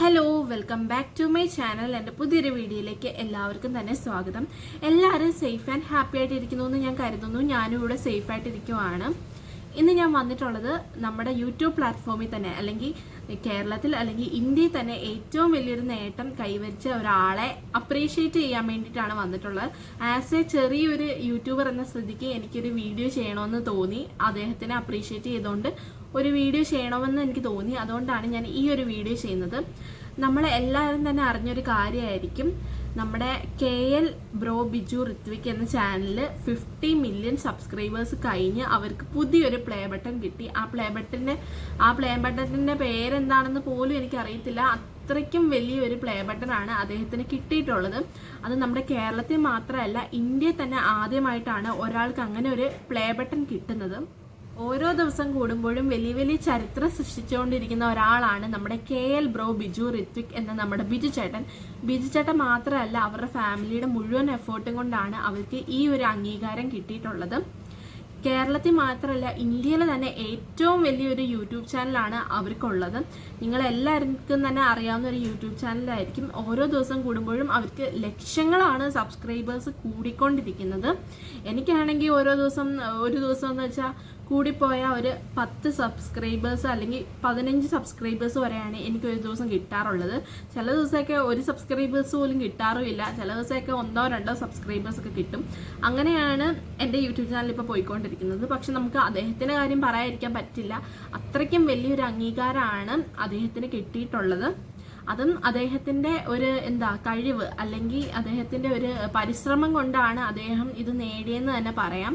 Hello welcome back to my channel എന്റെ പുതിയൊരു വീഡിയോയിലേക്ക് എല്ലാവർക്കും തന്നെ സ്വാഗതം. എല്ലാവരും സേഫ് ആൻഡ് ഹാപ്പി ആയിട്ടിരിക്കുന്നു എന്ന് ഞാൻ കരുതുന്നു. ഞാനും ഇവിടെ സേഫ് ആയിട്ടിരിക്കുവാണ്. ഇന്ന് ഞാൻ വന്നിട്ടുള്ളത് നമ്മുടെ യൂട്യൂബ് പ്ലാറ്റ്ഫോമിൽ തന്നെ അല്ലെങ്കിൽ കേരളത്തിൽ അല്ലെങ്കിൽ ഇന്ത്യയിൽ തന്നെ ഏറ്റവും വലിയൊരു നേട്ടം കൈവരിച്ച ഒരാളെ അപ്രീഷിയേറ്റ് ചെയ്യാൻ വേണ്ടിയിട്ടാണ് വന്നിട്ടുള്ളത്. ആസ് എ ചെറിയൊരു യൂട്യൂബർ എന്ന സ്ഥിതിക്ക് എനിക്കൊരു വീഡിയോ ചെയ്യണമെന്ന് തോന്നി. അദ്ദേഹത്തിനെ അപ്രീഷിയേറ്റ് ചെയ്തുകൊണ്ട് ഒരു വീഡിയോ ചെയ്യണമെന്ന് എനിക്ക് തോന്നി. അതുകൊണ്ടാണ് ഞാൻ ഈ ഒരു വീഡിയോ ചെയ്യുന്നത്. നമ്മൾ എല്ലാവരും തന്നെ അറിഞ്ഞൊരു കാര്യമായിരിക്കും. നമ്മുടെ K L bro Biju Hrithik എന്ന ചാനലിൽ ഫിഫ്റ്റി മില്യൺ സബ്സ്ക്രൈബേഴ്സ് കഴിഞ്ഞ് അവർക്ക് പുതിയൊരു പ്ലേ ബട്ടൺ കിട്ടി. ആ പ്ലേ ബട്ടന്റെ ആ പ്ലേ ബട്ടണിന്റെ പേരെന്താണെന്ന് പോലും എനിക്കറിയത്തില്ല. അത്രയ്ക്കും വലിയൊരു പ്ലേ ബട്ടൺ ആണ് അദ്ദേഹത്തിന് കിട്ടിയിട്ടുള്ളത്. അത് നമ്മുടെ കേരളത്തിൽ മാത്രമല്ല ഇന്ത്യയിൽ തന്നെ ആദ്യമായിട്ടാണ് ഒരാൾക്ക് അങ്ങനെ ഒരു പ്ലേ ബട്ടൺ കിട്ടുന്നത്. ഓരോ ദിവസം കൂടുമ്പോഴും വലിയ വലിയ ചരിത്രം സൃഷ്ടിച്ചുകൊണ്ടിരിക്കുന്ന ഒരാളാണ് നമ്മുടെ K L bro Biju Hrithik എന്ന നമ്മുടെ ബിജു ചേട്ടൻ. ബിജു ചേട്ടൻ മാത്രമല്ല അവരുടെ ഫാമിലിയുടെ മുഴുവൻ എഫേർട്ടും കൊണ്ടാണ് അവർക്ക് ഈ ഒരു അംഗീകാരം കിട്ടിയിട്ടുള്ളത്. കേരളത്തിൽ മാത്രമല്ല ഇന്ത്യയിലെ തന്നെ ഏറ്റവും വലിയൊരു യൂട്യൂബ് ചാനലാണ് അവർക്കുള്ളത്. നിങ്ങളെല്ലാവർക്കും തന്നെ അറിയാവുന്ന ഒരു യൂട്യൂബ് ചാനലായിരിക്കും. ഓരോ ദിവസം കൂടുമ്പോഴും അവർക്ക് ലക്ഷങ്ങളാണ് സബ്സ്ക്രൈബേഴ്സ് കൂടിക്കൊണ്ടിരിക്കുന്നത്. എനിക്കാണെങ്കിൽ ഓരോ ദിവസം ഒരു ദിവസം എന്ന് വെച്ചാൽ കൂടിപ്പോയ ഒരു പത്ത് സബ്സ്ക്രൈബേഴ്സ് അല്ലെങ്കിൽ പതിനഞ്ച് സബ്സ്ക്രൈബേഴ്സ് വരെയാണ് എനിക്ക് ഒരു ദിവസം കിട്ടാറുള്ളത്. ചില ദിവസമൊക്കെ ഒരു സബ്സ്ക്രൈബേഴ്സ് പോലും കിട്ടാറുമില്ല. ചില ദിവസമൊക്കെ ഒന്നോ രണ്ടോ സബ്സ്ക്രൈബേഴ്സ് ഒക്കെ കിട്ടും. അങ്ങനെയാണ് എന്റെ യൂട്യൂബ് ചാനൽ ഇപ്പോൾ പോയിക്കൊണ്ടിരിക്കുന്നത്. പക്ഷെ നമുക്ക് അദ്ദേഹത്തിന്റെ കാര്യം പറയാതിരിക്കാൻ പറ്റില്ല. അത്രയ്ക്കും വലിയൊരു അംഗീകാരമാണ് അദ്ദേഹത്തിന് കിട്ടിയിട്ടുള്ളത്. അതും അദ്ദേഹത്തിന്റെ ഒരു എന്താ കഴിവ് അല്ലെങ്കിൽ അദ്ദേഹത്തിന്റെ ഒരു പരിശ്രമം കൊണ്ടാണ് അദ്ദേഹം ഇത് നേടിയെന്ന് തന്നെ പറയാം.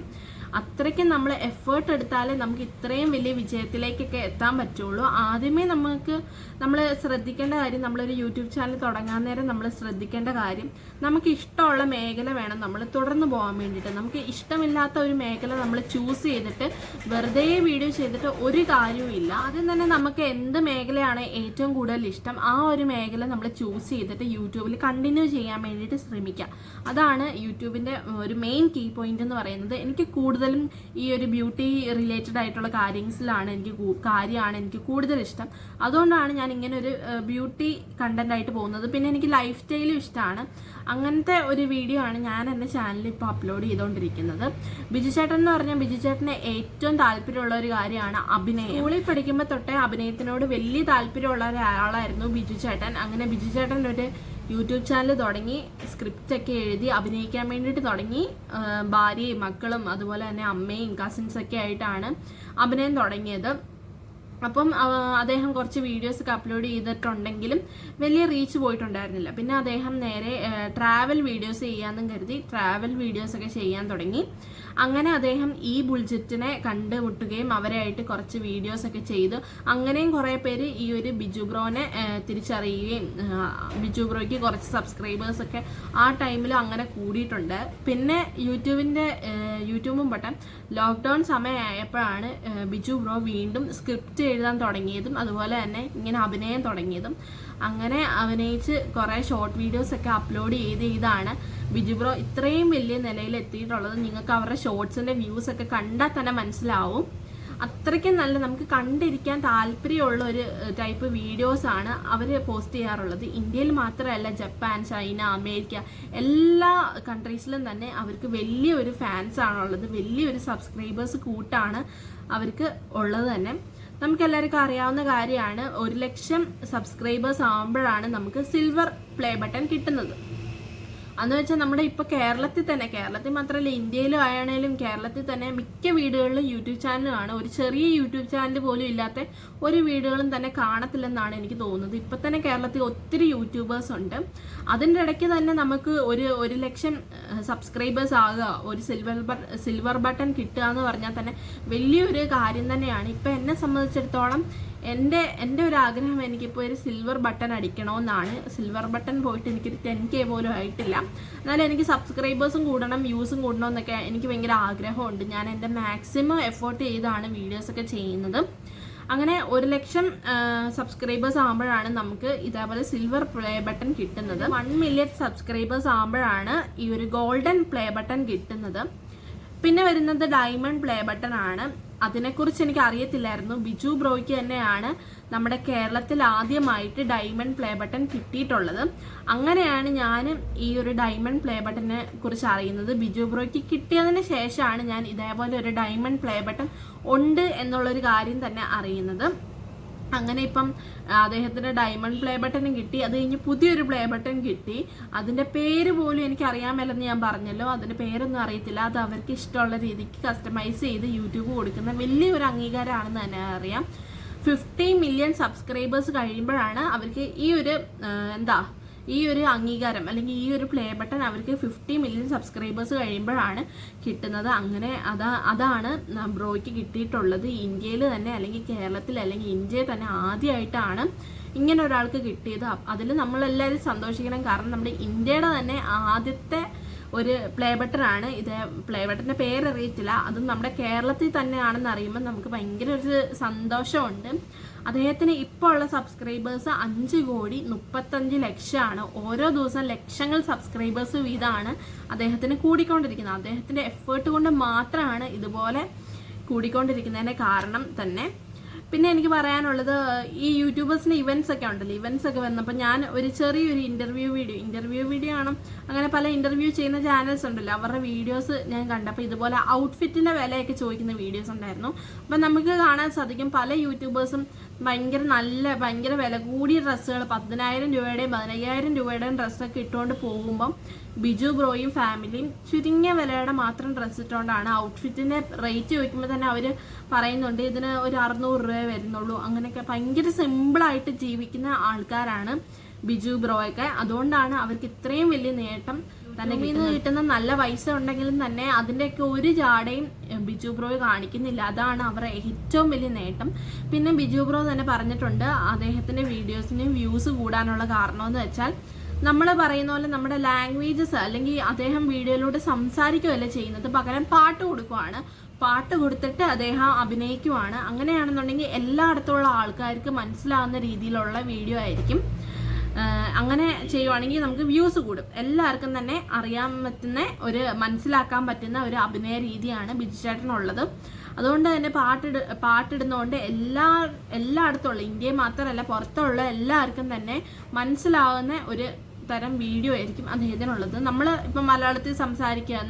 അത്രയ്ക്കും നമ്മൾ എഫേർട്ട് എടുത്താലേ നമുക്ക് ഇത്രയും വലിയ വിജയത്തിലേക്കൊക്കെ എത്താൻ പറ്റുള്ളൂ. ആദ്യമേ നമുക്ക് നമ്മൾ ശ്രദ്ധിക്കേണ്ട കാര്യം നമ്മളൊരു യൂട്യൂബ് ചാനൽ തുടങ്ങാൻ നേരം നമ്മൾ ശ്രദ്ധിക്കേണ്ട കാര്യം നമുക്ക് ഇഷ്ടമുള്ള മേഖല വേണം നമ്മൾ തുടർന്ന് പോകാൻ വേണ്ടിയിട്ട്. നമുക്ക് ഇഷ്ടമില്ലാത്ത ഒരു മേഖല നമ്മൾ ചൂസ് ചെയ്തിട്ട് വെറുതെ വീഡിയോ ചെയ്തിട്ട് ഒരു കാര്യവും ഇല്ല. ആദ്യം തന്നെ നമുക്ക് എന്ത് മേഖലയാണ് ഏറ്റവും കൂടുതൽ ഇഷ്ടം ആ ഒരു മേഖല നമ്മൾ ചൂസ് ചെയ്തിട്ട് യൂട്യൂബിൽ കണ്ടിന്യൂ ചെയ്യാൻ വേണ്ടിയിട്ട് ശ്രമിക്കുക അതാണ് യൂട്യൂബിന്റെ ഒരു മെയിൻ കീ പോയിന്റ് എന്ന് പറയുന്നത്. എനിക്ക് കൂടുതലും ഈ ഒരു ബ്യൂട്ടി റിലേറ്റഡ് ആയിട്ടുള്ള കാര്യങ്ങളാണ് എനിക്ക് കാര്യമാണ് എനിക്ക് കൂടുതൽ ഇഷ്ടം. അതുകൊണ്ടാണ് ഞാൻ ഇങ്ങനെ ഒരു ബ്യൂട്ടി കണ്ടന്റ് ആയിട്ട് പോകുന്നത്. പിന്നെ എനിക്ക് ലൈഫ് സ്റ്റൈലും ഇഷ്ടമാണ് അങ്ങനത്തെ ഒരു വീഡിയോ ആണ് ഞാൻ എന്റെ ചാനലിൽ ഇപ്പോൾ അപ്ലോഡ് ചെയ്തുകൊണ്ടിരിക്കുന്നത് ബിജു ചേട്ടൻ എന്ന് പറഞ്ഞാൽ ബിജു ചേട്ടന് ഏറ്റവും താല്പര്യമുള്ള ഒരു കാര്യമാണ് അഭിനയം. സ്കൂളിൽ പഠിക്കുമ്പോൾ തൊട്ടേ അഭിനയത്തിനോട് വലിയ താല്പര്യമുള്ള ഒരാളായിരുന്നു ബിജു ചേട്ടൻ. അങ്ങനെ ബിജു ചേട്ടന്റെ ഒരു യൂട്യൂബ് ചാനൽ തുടങ്ങി സ്ക്രിപ്റ്റ് ഒക്കെ എഴുതി അഭിനയിക്കാൻ വേണ്ടിയിട്ട് തുടങ്ങി. ഭാര്യയും മക്കളും അതുപോലെ തന്നെ അമ്മയും കസിൻസ് ഒക്കെ ആയിട്ടാണ് അഭിനയം തുടങ്ങിയത്. അപ്പം അദ്ദേഹം കുറച്ച് വീഡിയോസ് ഒക്കെ അപ്ലോഡ് ചെയ്തിട്ടുണ്ടെങ്കിലും വലിയ റീച്ച് പോയിട്ടുണ്ടായിരുന്നില്ല. പിന്നെ അദ്ദേഹം നേരെ ട്രാവൽ വീഡിയോസ് ചെയ്യാമെന്നും കരുതി ട്രാവൽ വീഡിയോസ് ഒക്കെ ചെയ്യാൻ തുടങ്ങി. അങ്ങനെ അദ്ദേഹം ഈ ബുൾജിറ്റിനെ കണ്ടുമുട്ടുകയും അവരായിട്ട് കുറച്ച് വീഡിയോസ് ഒക്കെ ചെയ്തു. അങ്ങനെയും കുറേ പേര് ഈ ഒരു ബിജു ബ്രോനെ തിരിച്ചറിയുകയും ബിജു ബ്രോയ്ക്ക് കുറച്ച് സബ്സ്ക്രൈബേഴ്സ് ഒക്കെ ആ ടൈമിൽ അങ്ങനെ കൂടിയിട്ടുണ്ട്. പിന്നെ യൂട്യൂബിന്റെ യൂട്യൂബും പട്ടം. ലോക്ക്ഡൗൺ സമയമായപ്പോഴാണ് ബിജു ബ്രോ വീണ്ടും സ്ക്രിപ്റ്റ് എഴുതാൻ തുടങ്ങിയതും അതുപോലെ തന്നെ ഇങ്ങനെ അഭിനയം തുടങ്ങിയതും. അങ്ങനെ അഭിനയിച്ച് കുറേ ഷോർട്ട് വീഡിയോസ് ഒക്കെ അപ്ലോഡ് ചെയ്ത് ചെയ്താണ് ബിജു ബ്രോ ഇത്രയും വലിയ നിലയിൽ എത്തിയിട്ടുള്ളത് നിങ്ങൾക്ക് അവരുടെ ഷോർട്സിന്റെ വ്യൂസ് ഒക്കെ കണ്ടാൽ തന്നെ മനസ്സിലാവും. അത്രയ്ക്കും നല്ല നമുക്ക് കണ്ടിരിക്കാൻ താല്പര്യമുള്ള ഒരു ടൈപ്പ് വീഡിയോസ് ആണ് അവർ പോസ്റ്റ് ചെയ്യാറുള്ളത്. ഇന്ത്യയിൽ മാത്രമല്ല ജപ്പാൻ ചൈന അമേരിക്ക എല്ലാ കൺട്രീസിലും തന്നെ അവർക്ക് വലിയൊരു ഫാൻസ് ആണുള്ളത്. വലിയൊരു സബ്സ്ക്രൈബേഴ്സ് കൂട്ടാണ് അവർക്ക് ഉള്ളത് തന്നെ. നമുക്ക് എല്ലാവർക്കും അറിയാവുന്ന കാര്യമാണ് ഒരു ലക്ഷം സബ്സ്ക്രൈബേഴ്സ് ആകുമ്പോഴാണ് നമുക്ക് സിൽവർ പ്ലേ ബട്ടൺ കിട്ടുന്നത്. അന്ന് വെച്ചാൽ നമ്മുടെ ഇപ്പോൾ കേരളത്തിൽ തന്നെ കേരളത്തിൽ മാത്രമല്ല ഇന്ത്യയിലും ആയാണേലും കേരളത്തിൽ തന്നെ മിക്ക വീടുകളിലും യൂട്യൂബ് ചാനലാണ് ഒരു ചെറിയ യൂട്യൂബ് ചാനൽ പോലും ഇല്ലാത്ത ഒരു വീടുകളും തന്നെ കാണത്തില്ലെന്നാണ് എനിക്ക് തോന്നുന്നത്. ഇപ്പം തന്നെ കേരളത്തിൽ ഒത്തിരി യൂട്യൂബേഴ്സ് ഉണ്ട്. അതിന്റെ ഇടയ്ക്ക് തന്നെ നമുക്ക് ഒരു ഒരു ലക്ഷം സബ്സ്ക്രൈബേഴ്സ് ആകുക ഒരു സിൽവർ സിൽവർ ബട്ടൺ കിട്ടുക എന്ന് പറഞ്ഞാൽ തന്നെ വലിയൊരു കാര്യം തന്നെയാണ്. ഇപ്പം എന്നെ സംബന്ധിച്ചിടത്തോളം എന്റെ എന്റെ ഒരു ആഗ്രഹം എനിക്കിപ്പോൾ ഒരു സിൽവർ ബട്ടൺ അടിക്കണമെന്നാണ് സിൽവർ ബട്ടൺ പോയിട്ട് എനിക്ക് ടെൻ കെ പോലും ആയിട്ടില്ല. എന്നാലും എനിക്ക് സബ്സ്ക്രൈബേഴ്സും കൂടണം വ്യൂസും കൂടണം എന്നൊക്കെ എനിക്ക് ഭയങ്കര ആഗ്രഹമുണ്ട്. ഞാൻ എന്റെ മാക്സിമം എഫേർട്ട് ചെയ്താണ് വീഡിയോസൊക്കെ ചെയ്യുന്നത്. അങ്ങനെ ഒരു ലക്ഷം സബ്സ്ക്രൈബേഴ്സ് ആകുമ്പോഴാണ് നമുക്ക് ഇതേപോലെ സിൽവർ പ്ലേ ബട്ടൺ കിട്ടുന്നത്. വൺ മില്യൺ സബ്സ്ക്രൈബേഴ്സ് ആകുമ്പോഴാണ് ഈ ഒരു ഗോൾഡൻ പ്ലേ ബട്ടൺ കിട്ടുന്നത്. പിന്നെ വരുന്നത് ഡയമണ്ട് പ്ലേ ബട്ടൺ ആണ്. അതിനെക്കുറിച്ച് എനിക്ക് അറിയത്തില്ലായിരുന്നു ബിജു ബ്രോയ്ക്ക് തന്നെയാണ് നമ്മുടെ കേരളത്തിൽ ആദ്യമായിട്ട് ഡയമണ്ട് പ്ലേ ബട്ടൺ കിട്ടിയിട്ടുള്ളത്. അങ്ങനെയാണ് ഞാൻ ഈ ഒരു ഡയമണ്ട് പ്ലേ ബട്ടനെ കുറിച്ച് അറിയുന്നത്. ബിജു ബ്രോയ്ക്ക് കിട്ടിയതിന് ശേഷമാണ് ഞാൻ ഇതേപോലെ ഒരു ഡയമണ്ട് പ്ലേ ബട്ടൺ ഉണ്ട് എന്നുള്ളൊരു കാര്യം തന്നെ അറിയുന്നത്. അങ്ങനെ ഇപ്പം അദ്ദേഹത്തിന്റെ ഡയമണ്ട് പ്ലേ ബട്ടൺ കിട്ടി. അത് കഴിഞ്ഞ് പുതിയൊരു പ്ലേ ബട്ടൺ കിട്ടി. അതിന്റെ പേര് പോലും എനിക്ക് അറിയാമല്ലെന്ന് ഞാൻ പറഞ്ഞല്ലോ. അതിന്റെ പേരൊന്നും അറിയത്തില്ല. അത് അവർക്ക് ഇഷ്ടമുള്ള രീതിക്ക് കസ്റ്റമൈസ് ചെയ്ത് യൂട്യൂബ് കൊടുക്കുന്ന വലിയൊരു അംഗീകാരമാണെന്ന് തന്നെ അറിയാം. ഫിഫ്റ്റി മില്യൺ സബ്സ്ക്രൈബേഴ്സ് കഴിയുമ്പോഴാണ് അവർക്ക് ഈ ഒരു എന്താ ഈ ഒരു അംഗീകാരം അല്ലെങ്കിൽ ഈ ഒരു പ്ലേ ബട്ടൺ അവർക്ക് ഫിഫ്റ്റി മില്യൺ സബ്സ്ക്രൈബേഴ്സ് കഴിയുമ്പോഴാണ് കിട്ടുന്നത്. അങ്ങനെ അതാ അതാണ് ബ്രോയ്ക്ക് കിട്ടിയിട്ടുള്ളത്. ഇന്ത്യയിൽ തന്നെ അല്ലെങ്കിൽ കേരളത്തിൽ അല്ലെങ്കിൽ ഇന്ത്യയിൽ തന്നെ ആദ്യമായിട്ടാണ് ഇങ്ങനെ ഒരാൾക്ക് കിട്ടിയത്. അതിൽ നമ്മളെല്ലാവരും സന്തോഷിക്കണം. കാരണം നമ്മുടെ ഇന്ത്യയുടെ തന്നെ ആദ്യത്തെ ഒരു പ്ലേ ബട്ടറാണ് ഇത് പ്ലേ ബട്ടന്റെ പേരറിയത്തില്ല അതും നമ്മുടെ കേരളത്തിൽ തന്നെയാണെന്ന് അറിയുമ്പോൾ നമുക്ക് ഭയങ്കര ഒരു സന്തോഷമുണ്ട്. അദ്ദേഹത്തിന് ഇപ്പോൾ ഉള്ള സബ്സ്ക്രൈബേഴ്സ് അഞ്ച് കോടി മുപ്പത്തഞ്ച് ലക്ഷമാണ്. ഓരോ ദിവസം ലക്ഷങ്ങൾ സബ്സ്ക്രൈബേഴ്സ് വീതമാണ് അദ്ദേഹത്തിന് കൂടിക്കൊണ്ടിരിക്കുന്നത്. അദ്ദേഹത്തിന്റെ എഫേർട്ട് കൊണ്ട് മാത്രമാണ് ഇതുപോലെ കൂടിക്കൊണ്ടിരിക്കുന്നതിന്റെ കാരണം തന്നെ. പിന്നെ എനിക്ക് പറയാനുള്ളത് ഈ യൂട്യൂബേഴ്സിന്റെ ഇവന്റ്സ് ഒക്കെ ഉണ്ടല്ലോ. ഇവന്റ്സ് ഒക്കെ വന്നപ്പോൾ ഞാൻ ഒരു ചെറിയൊരു ഇന്റർവ്യൂ വീഡിയോ ഇന്റർവ്യൂ വീഡിയോ ആണ് അങ്ങനെ പല ഇന്റർവ്യൂ ചെയ്യുന്ന ചാനൽസ് ഉണ്ടല്ലോ. അവരുടെ വീഡിയോസ് ഞാൻ കണ്ടപ്പോൾ ഇതുപോലെ ഔട്ട്ഫിറ്റിന്റെ വിലയൊക്കെ ചോദിക്കുന്ന വീഡിയോസ് ഉണ്ടായിരുന്നു. അപ്പം നമുക്ക് കാണാൻ സാധിക്കും പല യൂട്യൂബേഴ്സും ഭയങ്കര നല്ല ഭയങ്കര വില കൂടിയ ഡ്രസ്സുകൾ. പതിനായിരം രൂപയുടെയും പതിനയ്യായിരം രൂപയുടെയും ഡ്രസ്സൊക്കെ ഇട്ടുകൊണ്ട് പോകുമ്പം ബിജു ബ്രോയും ഫാമിലിയും ചുരുങ്ങിയ വിലയുടെ മാത്രം ഡ്രസ്സ് ഇട്ടുകൊണ്ടാണ് ഔട്ട്ഫിറ്റിന്റെ റേറ്റ് ചോദിക്കുമ്പോൾ തന്നെ അവർ പറയുന്നുണ്ട് ഇതിന് ഒരു അറുന്നൂറ് രൂപ വരുന്നുള്ളൂ. അങ്ങനെയൊക്കെ ഭയങ്കര സിമ്പിളായിട്ട് ജീവിക്കുന്ന ആൾക്കാരാണ് ബിജു ബ്രോയൊക്കെ അതുകൊണ്ടാണ് അവർക്ക് ഇത്രയും വലിയ നേട്ടം തന്നെ കിട്ടുന്ന നല്ല പൈസ ഉണ്ടെങ്കിലും തന്നെ അതിന്റെയൊക്കെ ഒരു ജാടയും ബിജു ബ്രോ കാണിക്കുന്നില്ല. അതാണ് അവരുടെ ഏറ്റവും വലിയ നേട്ടം. പിന്നെ ബിജു ബ്രോ തന്നെ പറഞ്ഞിട്ടുണ്ട് അദ്ദേഹത്തിന്റെ വീഡിയോസിന് വ്യൂസ് കൂടാനുള്ള കാരണമെന്ന് വെച്ചാൽ നമ്മൾ പറയുന്ന പോലെ നമ്മുടെ ലാംഗ്വേജസ് അല്ലെങ്കിൽ അദ്ദേഹം വീഡിയോയിലൂടെ സംസാരിക്കുകയല്ല ചെയ്യുന്നത്. പകരം പാട്ട് കൊടുക്കുവാണ്. പാട്ട് കൊടുത്തിട്ട് അദ്ദേഹം അഭിനയിക്കുവാണ്. അങ്ങനെയാണെന്നുണ്ടെങ്കിൽ എല്ലായിടത്തുള്ള ആൾക്കാർക്ക് മനസ്സിലാകുന്ന രീതിയിലുള്ള വീഡിയോ ആയിരിക്കും. അങ്ങനെ ചെയ്യുവാണെങ്കിൽ നമുക്ക് വ്യൂസ് കൂടും. എല്ലാവർക്കും തന്നെ അറിയാൻ പറ്റുന്ന ഒരു മനസ്സിലാക്കാൻ പറ്റുന്ന ഒരു അഭിനയ രീതിയാണ് ബിജു ചേട്ടനുള്ളത്. അതുകൊണ്ട് തന്നെ പാട്ടിട പാട്ടിടുന്നതുകൊണ്ട് എല്ലാ എല്ലായിടത്തുള്ള ഇന്ത്യയിൽ മാത്രമല്ല പുറത്തുള്ള എല്ലാവർക്കും തന്നെ മനസ്സിലാവുന്ന ഒരു തരം വീഡിയോ ആയിരിക്കും അദ്ദേഹത്തിനുള്ളത്. നമ്മൾ ഇപ്പം മലയാളത്തിൽ സംസാരിക്കുക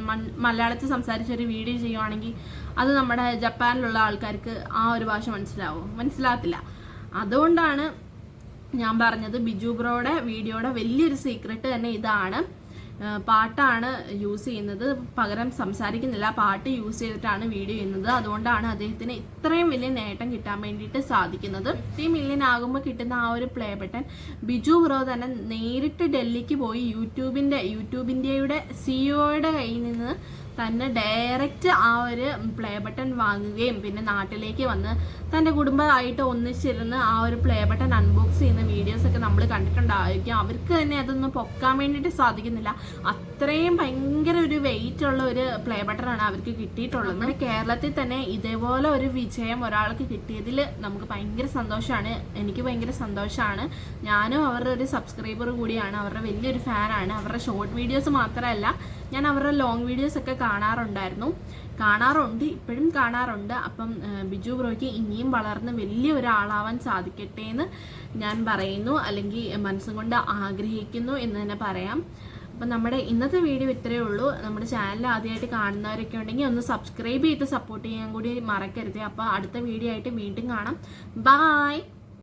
മലയാളത്തിൽ സംസാരിച്ച ഒരു വീഡിയോ ചെയ്യുവാണെങ്കിൽ അത് നമ്മുടെ ജപ്പാനിലുള്ള ആൾക്കാർക്ക് ആ ഒരു ഭാഷ മനസ്സിലാവും? മനസ്സിലാകത്തില്ല. അതുകൊണ്ടാണ് ഞാൻ പറഞ്ഞത് ബിജു ബ്രോയുടെ വീഡിയോയുടെ വലിയൊരു സീക്രട്ട് തന്നെ ഇതാണ്. പാട്ടാണ് യൂസ് ചെയ്യുന്നത്. പകരം സംസാരിക്കുന്നില്ല. പാട്ട് യൂസ് ചെയ്തിട്ടാണ് വീഡിയോ ചെയ്യുന്നത്. അതുകൊണ്ടാണ് അദ്ദേഹത്തിന് ഇത്രയും വലിയ നേട്ടം കിട്ടാൻ വേണ്ടിയിട്ട് സാധിക്കുന്നത്. ഫിഫ്റ്റി മില്യൻ ആകുമ്പോൾ കിട്ടുന്ന ആ ഒരു പ്ലേ ബട്ടൺ ബിജു ബ്രോ തന്നെ നേരിട്ട് ഡൽഹിക്ക് പോയി യൂട്യൂബിന്റെ യൂട്യൂബിന്റെയുടെ സിഇഒയുടെ കയ്യിൽ നിന്ന് തന്നെ ഡയറക്റ്റ് ആ ഒരു പ്ലേ ബട്ടൺ വാങ്ങുകയും പിന്നെ നാട്ടിലേക്ക് വന്ന് തന്റെ കുടുംബമായിട്ട് ഒന്നിച്ചിരുന്ന് ആ ഒരു പ്ലേ ബട്ടൺ അൺബോക്സ് ചെയ്യുന്ന വീഡിയോസ് ഒക്കെ നമ്മൾ കണ്ടിട്ടുണ്ടായിരിക്കും. അവർക്ക് തന്നെ അതൊന്നും പൊക്കാൻ വേണ്ടിയിട്ട് സാധിക്കുന്നില്ല. അത്രയും ഭയങ്കര ഒരു വെയിറ്റ് ഉള്ള ഒരു പ്ലേ ബട്ടണാണ് അവർക്ക് കിട്ടിയിട്ടുള്ളത്. നമ്മുടെ കേരളത്തിൽ തന്നെ ഇതേപോലെ ഒരു വിജയം ഒരാൾക്ക് കിട്ടിയതിൽ നമുക്ക് ഭയങ്കര സന്തോഷമാണ്. എനിക്ക് ഭയങ്കര സന്തോഷമാണ്. ഞാനും അവരുടെ ഒരു സബ്സ്ക്രൈബർ കൂടിയാണ്. അവരുടെ വലിയൊരു ഫാനാണ് അവരുടെ ഷോർട്ട് വീഡിയോസ് മാത്രമല്ല ഞാൻ അവരുടെ ലോങ് വീഡിയോസ് ഒക്കെ കാണാറുണ്ടായിരുന്നു. കാണാറുണ്ട് ഇപ്പോഴും കാണാറുണ്ട്. അപ്പം ബിജു ബ്രോയ്ക്ക് ഇനിയും വളർന്ന് വലിയ ഒരാളാവാൻ സാധിക്കട്ടെ എന്ന് ഞാൻ പറയുന്നു. അല്ലെങ്കിൽ മനസ്സും കൊണ്ട് ആഗ്രഹിക്കുന്നു എന്ന് തന്നെ പറയാം. അപ്പം നമ്മുടെ ഇന്നത്തെ വീഡിയോ ഇത്രയേ ഉള്ളൂ. നമ്മുടെ ചാനൽ ആദ്യമായിട്ട് കാണുന്നവരൊക്കെ ഉണ്ടെങ്കിൽ ഒന്ന് സബ്സ്ക്രൈബ് ചെയ്ത് സപ്പോർട്ട് ചെയ്യാൻ കൂടി മറക്കരുത്. അപ്പോൾ അടുത്ത വീഡിയോ ആയിട്ട് വീണ്ടും കാണാം. ബായ്